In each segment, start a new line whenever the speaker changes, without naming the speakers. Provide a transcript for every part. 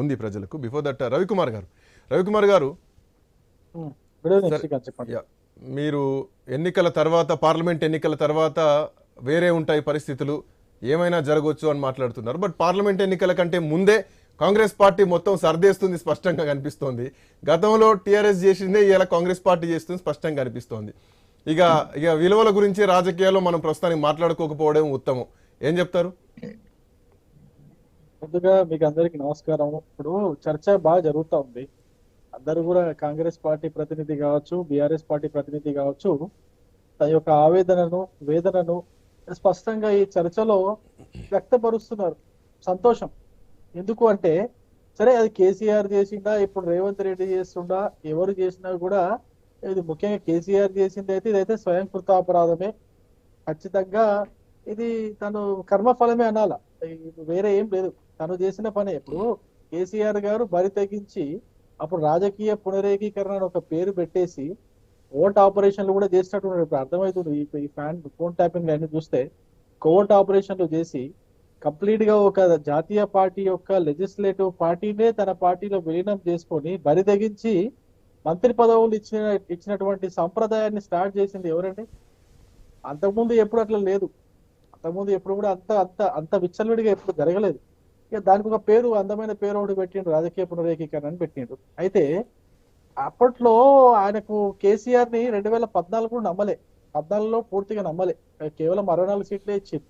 ఉంది ప్రజలకు. Before that Ravikumar గారు. రవికుమార్ గారు మీరు ఎన్నికల తర్వాత పార్లమెంట్ ఎన్నికల తర్వాత వేరే ఉంటాయి పరిస్థితులు. ఏమైనా జరగవచ్చు అని మాట్లాడుతున్నారు. బట్ పార్లమెంట్ ఎన్నికల కంటే ముందే కాంగ్రెస్ పార్టీ మొత్తం సర్దేస్తుంది స్పష్టంగా కనిపిస్తోంది. గతంలో టీఆర్ఎస్ చేసిందే ఇలా కాంగ్రెస్ పార్టీ చేస్తుంది స్పష్టంగా కనిపిస్తోంది. ఇక ఇక విలువల గురించి రాజకీయాల్లో మనం ప్రస్తుతానికి మాట్లాడుకోకపోవడం ఉత్తమం. ఏం చెప్తారు?
ముందుగా మీకు అందరికి నమస్కారం. ఇప్పుడు చర్చ బాగా జరుగుతూ ఉంది. అందరూ కూడా కాంగ్రెస్ పార్టీ ప్రతినిధి కావచ్చు బీఆర్ఎస్ పార్టీ ప్రతినిధి కావచ్చు తన యొక్క ఆవేదనను వేదనను స్పష్టంగా ఈ చర్చలో వ్యక్తపరుస్తున్నారు. సంతోషం. ఎందుకు అంటే సరే అది కేసీఆర్ చేసిందా ఇప్పుడు రేవంత్ రెడ్డి చేస్తుండా ఎవరు చేసినా కూడా ఇది ముఖ్యంగా కేసీఆర్ చేసింది అయితే ఇదైతే స్వయం కృతాపరాధమే. ఖచ్చితంగా ఇది తను కర్మఫలమే అనాల. వేరే ఏం లేదు. తను చేసిన పనే. ఇప్పుడు కేసీఆర్ గారు బరి తెగించి అప్పుడు రాజకీయ పునరేకీకరణ అని ఒక పేరు పెట్టేసి ఓట్ ఆపరేషన్లు కూడా చేసినట్టున్నారు ఇప్పుడు అర్థమవుతుంది. ఈ- ఫ్యాన్ ఫోన్ ట్యాపింగ్ అన్ని చూస్తే కోట్ ఆపరేషన్లు చేసి కంప్లీట్గా ఒక జాతీయ పార్టీ యొక్క లెజిస్లేటివ్ పార్టీనే తన పార్టీలో విలీనం చేసుకొని బరి తెగించి మంత్రి పదవులు ఇచ్చిన ఇచ్చినటువంటి సంప్రదాయాన్ని స్టార్ట్ చేసింది ఎవరండి? అంతకుముందు ఎప్పుడు అట్లా లేదు. అంతకుముందు ఎప్పుడు కూడా అంత అంత అంత విచ్చలవిడిగా ఎప్పుడు జరగలేదు. ఇక దానికి ఒక పేరు అందమైన పేరు ఒకటి పెట్టిండు రాజకీయ పునరేకీకరణ అని పెట్టిండు. అయితే అప్పట్లో ఆయనకు కేసీఆర్ని రెండు వేల పద్నాలుగు కూడా నమ్మలే. పద్నాలుగులో పూర్తిగా నమ్మలే. కేవలం అరవై నాలుగు సీట్లే ఇచ్చింది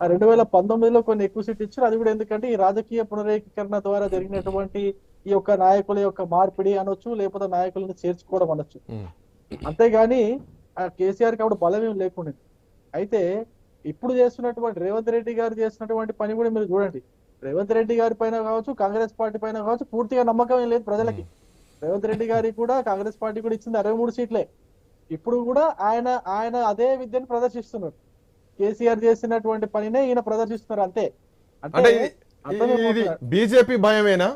ఆ రెండు వేల పంతొమ్మిదిలో కొన్ని ఎక్కువ సీట్లు ఇచ్చారు. అది కూడా ఎందుకంటే ఈ రాజకీయ పునరేకీకరణ ద్వారా జరిగినటువంటి ఈ యొక్క నాయకుల యొక్క మార్పిడి అనొచ్చు లేకపోతే నాయకులను చేర్చుకోవడం అనొచ్చు. అంతేగాని ఆ కేసీఆర్కి అప్పుడు బలం ఏం లేకుండా అయితే ఇప్పుడు చేస్తున్నటువంటి రేవంత్ రెడ్డి గారు చేస్తున్నటువంటి పని కూడా మీరు చూడండి. రేవంత్ రెడ్డి గారి పైన కావచ్చు కాంగ్రెస్ పార్టీ పైన కావచ్చు పూర్తిగా నమ్మకం ఏం లేదు ప్రజలకి. రేవంత్ రెడ్డి గారికి కూడా కాంగ్రెస్ పార్టీ కూడా ఇచ్చింది అరవై మూడు సీట్లే. ఇప్పుడు కూడా ఆయన ఆయన అదే విద్యను ప్రదర్శిస్తున్నారు. కేసీఆర్ చేసినటువంటి పనినే ఈయన ప్రదర్శిస్తున్నారు అంతే.
అంటే. బీజేపీ భయమేనా?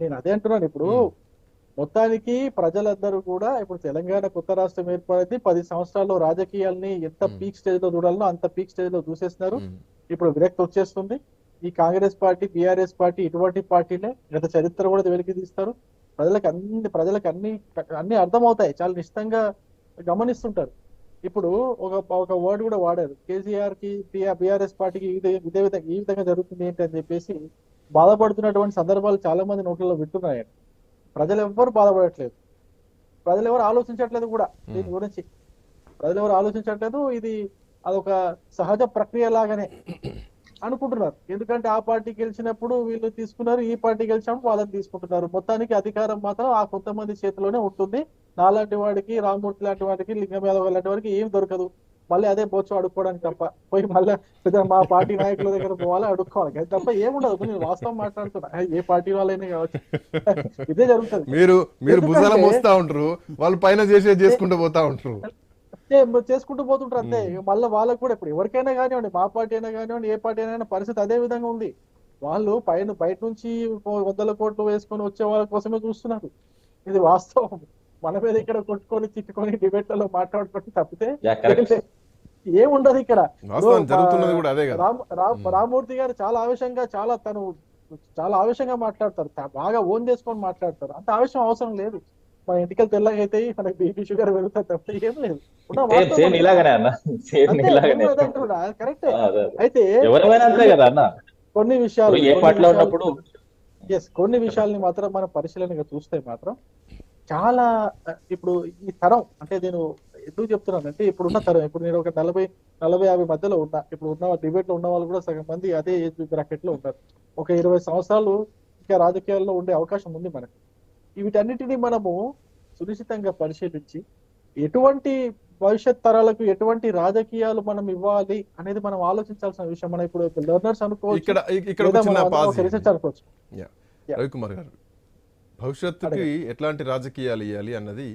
నేను అదే అంటున్నాను. ఇప్పుడు మొత్తానికి ప్రజలందరూ కూడా ఇప్పుడు తెలంగాణ కొత్త రాష్ట్రం ఏర్పడింది. పది సంవత్సరాల్లో రాజకీయాల్ని ఎంత. పీక్ స్టేజ్లో చూడాలనో అంత పీక్ స్టేజ్లో చూసేస్తున్నారు. ఇప్పుడు విరక్తి వచ్చేస్తుంది. ఈ కాంగ్రెస్ పార్టీ బీఆర్ఎస్ పార్టీ ఇటువంటి పార్టీలే గత చరిత్ర కూడా వెలికి తీస్తారు. ప్రజలకు అన్ని ప్రజలకు అన్ని అన్ని అర్థమవుతాయి. చాలా నిశ్చితంగా గమనిస్తుంటారు. ఇప్పుడు ఒక ఒక వర్డ్ కూడా వాడారు. కేసీఆర్కి బీఆర్ఎస్ పార్టీకి ఇదే ఇదే విధంగా ఈ విధంగా జరుగుతుంది ఏంటి అని చెప్పేసి బాధపడుతున్నటువంటి సందర్భాలు చాలా మంది నోట్లలో వింటున్నాయి. ప్రజలు ఎవ్వరు బాధపడట్లేదు. ప్రజలు ఎవరు ఆలోచించట్లేదు కూడా దీని గురించి. ప్రజలు ఎవరు ఆలోచించట్లేదు. ఇది అదొక సహజ ప్రక్రియ లాగానే. అనుకుంటున్నారు. ఎందుకంటే ఆ పార్టీ గెలిచినప్పుడు వీళ్ళు తీసుకున్నారు ఈ పార్టీ గెలిచినప్పుడు వాళ్ళని తీసుకుంటున్నారు. మొత్తానికి అధికారం మాత్రం ఆ కొంతమంది చేతిలోనే ఉంటుంది. నాలాంటి వాడికి రామమూర్తి లాంటి వాడికి లింగం యాదవ్ లాంటి వాడికి ఏం దొరకదు. మళ్ళీ అదే బొచ్చు అడుక్కోవడానికి తప్ప. పోయి మళ్ళీ మా పార్టీ నాయకుల దగ్గర పోవాలి అడుక్కోవాలి. తప్ప ఏముండదు నేను వాస్తవం మాట్లాడుతున్నా. ఏ పార్టీ వాళ్ళైనా కావచ్చు. ఇదే జరుగుతుంది.
మీరు మీరు భుజాల మోస్తా ఉంటారు వాళ్ళు పైన చేసేది చేసుకుంటూ పోతా ఉంటారు
చేసుకుంటూ పోతుంటారు అంతే. మళ్ళీ వాళ్ళకు కూడా ఇప్పుడు ఎవరికైనా కానివ్వండి మా పార్టీ అయినా కానివ్వండి ఏ పార్టీ అయినా పరిస్థితి అదే విధంగా ఉంది. వాళ్ళు పైన బయట నుంచి వందల కోట్లు వేసుకొని వచ్చే వాళ్ళ కోసమే చూస్తున్నారు. ఇది వాస్తవం. మన మీద ఇక్కడ కొట్టుకొని తిట్టుకొని డిబేట్లలో మాట్లాడుకొని తప్పితే. ఏముండదు ఇక్కడ.
వాస్తవం
ఇప్పుడు,
జరుగుతున్నది కూడా అదే కదా.
రామ్ రామ్-. రామ్మూర్తి గారు చాలా ఆవేశంగా చాలా తను చాలా ఆవేశంగా మాట్లాడతారు. బాగా ఓన్ చేసుకొని మాట్లాడతారు. అంత ఆవేశం అవసరం లేదు. మన ఎన్నికలు తెల్లగా అయితే మనకి బీపీ షుగర్ పెరుగుతుంది తప్పితే ఏం లేదు.
సేమ్. ఇలాగనే అన్న. సేమ్ ఇలాగనే.
కరెక్టే. అయితే
ఎవరైనా అంతే కదా అన్న.
కొన్ని విషయాలు
ఏ ఉన్నప్పుడు
ఎస్ కొన్ని విషయాల్ని మాత్రం మనం పరిశీలనగా చూస్తే మాత్రం చాలా ఇప్పుడు ఈ తరం అంటే నేను ఎందుకు చెప్తున్నానంటే ఇప్పుడు ఉన్న తరం ఇప్పుడు నేను ఒక నలభై నలభై యాభై మధ్యలో ఉన్నా ఇప్పుడు ఉన్న డిబేట్లో ఉన్న వాళ్ళు కూడా సగం మంది అదే ఏజ్ బ్రాకెట్లో ఉన్నారు. ఒక ఇరవై సంవత్సరాలు ఇంకా రాజకీయాల్లో ఉండే అవకాశం ఉంది మనకి. వీటన్నిటిని మనము సునిశ్చితంగా పరిశీలించి ఎటువంటి భవిష్యత్ తరాలకు ఎటువంటి రాజకీయాలు మనం ఇవ్వాలి అనేది మనం ఆలోచించాల్సిన విషయం. మనం ఇప్పుడు లెర్నర్స్ అనుకోవచ్చు
ఇక్కడ ఇక్కడ
అనుకోవచ్చు.
రవికుమార్ గారు భవిష్యత్తుకి ఎట్లాంటి రాజకీయాలు ఇవ్వాలి అన్నది